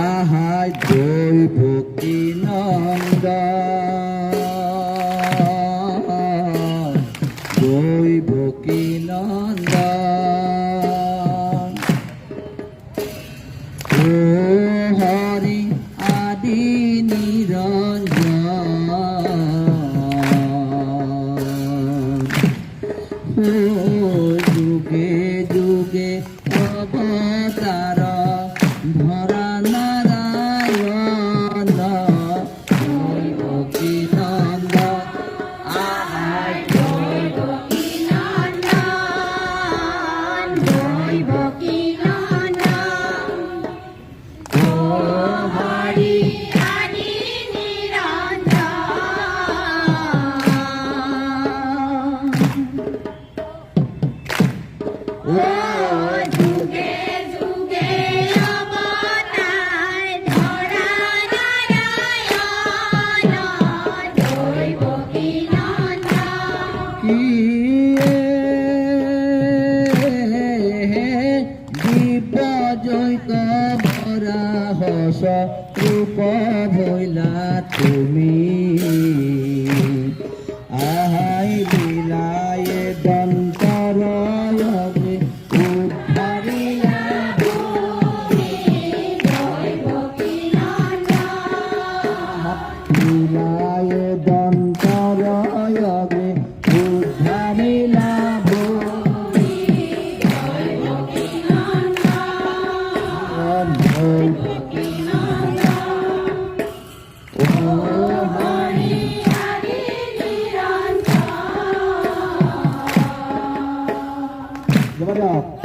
আহা জয় ভক্তি নন্দ জয় ভক্তি নন্দ ভরা হস রূপ ভইলা তুমি। আহাই বিলায় দন্ড Clock.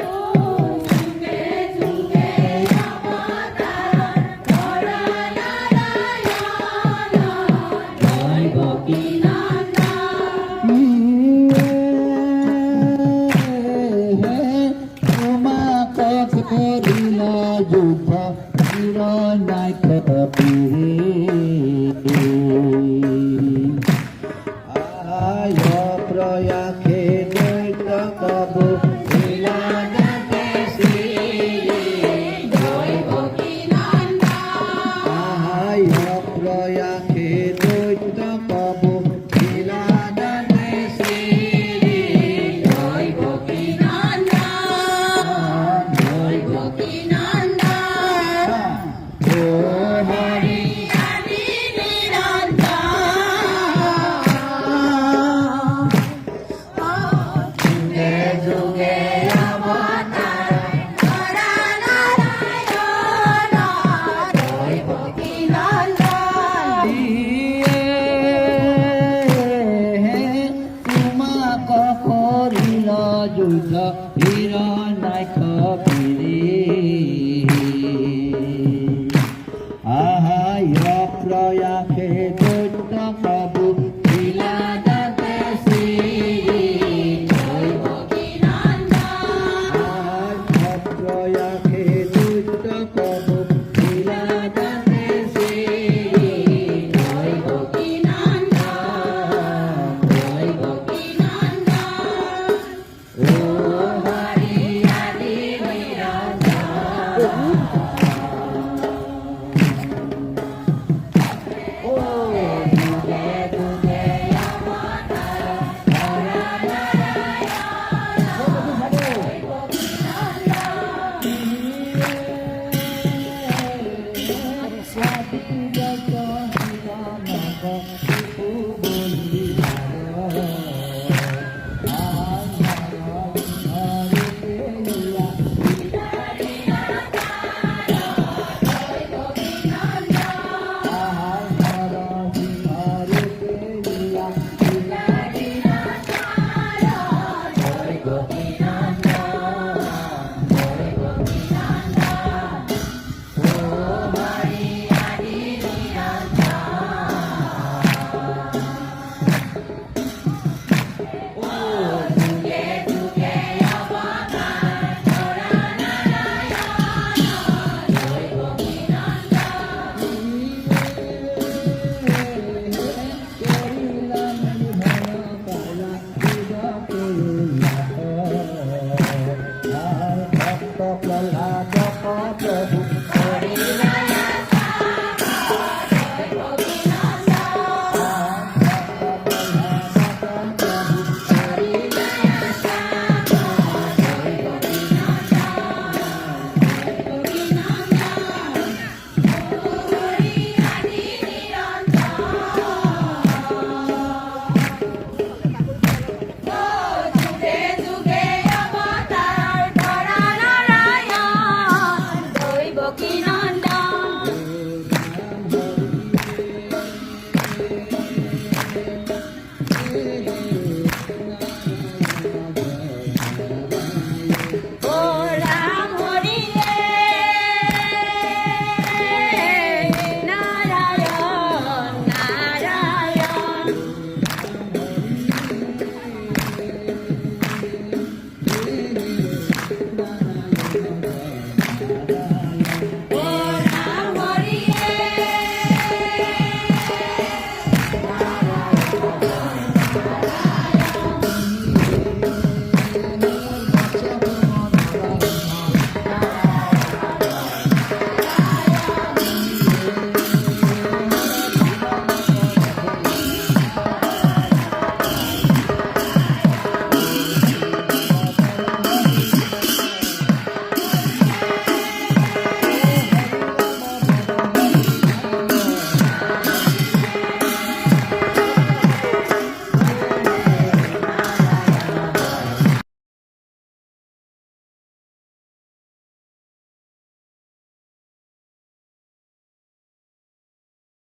Yeah. Buddha, Hiranyakabiri. slap